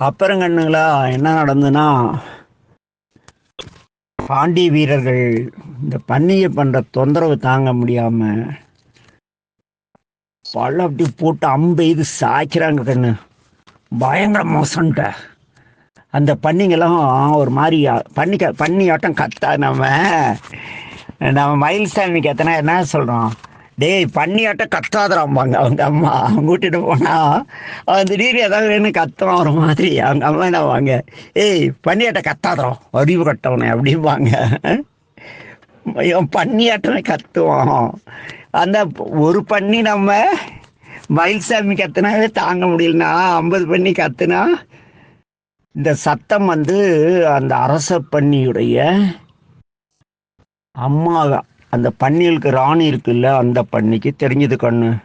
அப்புறம் கண்ணுங்களா என்ன நடந்ததுன்னா பாண்டி வீரர்கள் இந்த பன்னியை பண்ணுற தொந்தரவு தாங்க முடியாம பல்ல அப்படி போட்டு அம்பெய்து இது சாய்க்கிறாங்க கண்ணு. பயங்கர மோசம்ட்ட. அந்த பன்னிங்கெல்லாம் ஒரு மாதிரி பன்னி க பன்னி ஆட்டம் கத்தா நம்ம. நம்ம மயில்சாமிக்கு எத்தனை என்ன சொல்கிறோம் டேய் பன்னியாட்டம் கத்தாதராம்பாங்க. அவங்க அம்மா அவங்க கூட்டிட்டு போனா அவன் திடீர்னு ஏதாவது வேணும் கத்துவான் ஒரு மாதிரி. அவங்க அம்மா என்ன வாங்க ஏய் பன்னியாட்டம் கத்தாதரம் அறிவு கட்டவனே அப்படிம்பாங்க. பண்ணியாட்டனை கத்துவோம் அந்த ஒரு பண்ணி நம்ம மயில்சாமி கத்துனாவே தாங்க முடியலனா ஐம்பது பண்ணி கத்துனா இந்த சத்தம் வந்து அந்த அரச பன்னியுடைய அம்மா அந்த பன்னிகளுக்கு ராணி இருக்குல்ல அந்த பன்னிக்கு தெரிஞ்சது கண்ணு.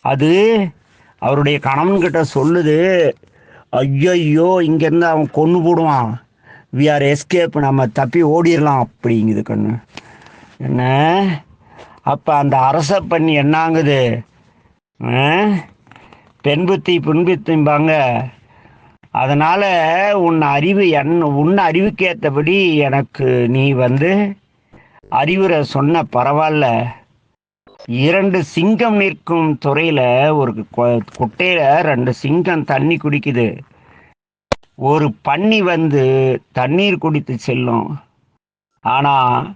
அது அவருடைய கணவன்கிட்ட சொல்லுது ஐயோ இங்கேருந்து அவன் கொன்று போடுவான். வி ஆர் எஸ்கேப் நம்ம தப்பி ஓடிடலாம் அப்படிங்குது கண்ணு. என்ன? அப்போ அந்த அரச பண்ணி என்னாங்குது? ஆ? புண்புத்திம்பாங்க அதனால் உன் அறிவு என் உன் அறிவுக்கு ஏற்றபடி எனக்கு நீ வந்து அறிவுரை சொன்ன பரவாயில்ல இரண்டு சிங்கம் நிற்கும் துறையில் ஒரு குட்டையில் ரெண்டு சிங்கம் தண்ணி குடிக்குது. ஒரு பன்னி வந்து தண்ணீர் குடித்து செல்லும். ஆனால்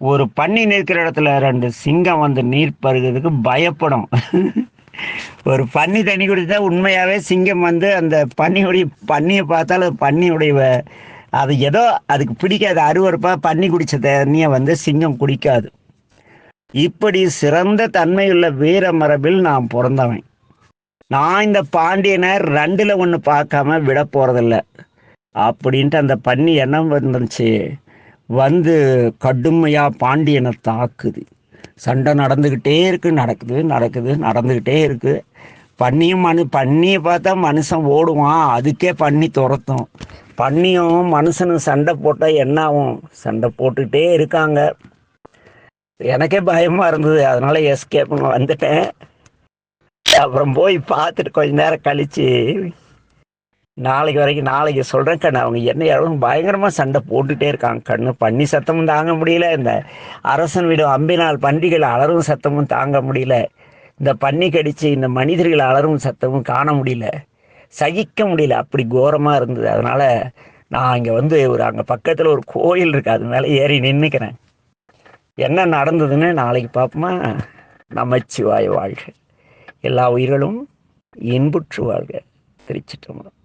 ஒரு பன்னி நிற்கிற இடத்துல ரெண்டு சிங்கம் வந்து நீர் பருகிறதுக்கு பயப்படும். ஒரு பன்னி தண்ணி குடித்தா உண்மையாகவே சிங்கம் வந்து அந்த பன்னியுடைய பன்னியை பார்த்தாலும் அது பன்னியுடைய அது ஏதோ அதுக்கு பிடிக்காது அருவருப்பாக பண்ணி குடித்த தண்ணியை வந்து சிங்கம் குடிக்காது. இப்படி சிறந்த தன்மையுள்ள வீர மரபில் நான் பிறந்தவன். நான் இந்த பாண்டியனை ரெண்டில் ஒன்று பார்க்காம விட போகிறதில்ல அப்படின்ட்டு அந்த பன்னி என்ன வந்துச்சு வந்து கடுமையாக பாண்டியனை தாக்குது. சண்டை நடந்துக்கிட்டே இருக்கு நடக்குது நடக்குது நடந்துக்கிட்டே இருக்குது பண்ணியும் மனு பண்ணியை பார்த்தா மனுஷன் ஓடுவான். அதுக்கே பண்ணி துரத்தும். பன்னியும் மனுஷனும் சண்டை போட்டால் என்ன ஆகும்? சண்டை போட்டுக்கிட்டே இருக்காங்க. எனக்கே பயமாக இருந்தது. அதனால எஸ்கேப் வந்துட்டேன். அப்புறம் போய் பார்த்துட்டு கொஞ்ச நேரம் கழிச்சு நாளைக்கு வரைக்கும் நாளைக்கு சொல்கிறேன் கண்ணு. அவங்க என்ன எவ்வளோ பயங்கரமாக சண்டை போட்டுகிட்டே இருக்காங்க. கண்ணு பண்ணி சத்தமும் தாங்க முடியல. இந்த அரசன் விடும் அம்பினால் பன்றிகள் அலரும் சத்தமும் தாங்க முடியல. இந்த பன்னி கடிச்சு இந்த மனிதர்கள் அலரும் சத்தமும் காண முடியல. சகிக்க முடியல. அப்படி கோரமாக இருந்தது. அதனால் நான் இங்கே வந்து ஒரு அங்கே பக்கத்தில் ஒரு கோயில் இருக்குது அது மேலே ஏறி நின்றுக்கிறேன் என்ன நடந்ததுன்னு நாளைக்கு பார்ப்போமா நமச்சிவாய வாழ்க. எல்லா உயிர்களும் இன்புற்று வாழ்க. திருச்சிட்டம்பலம்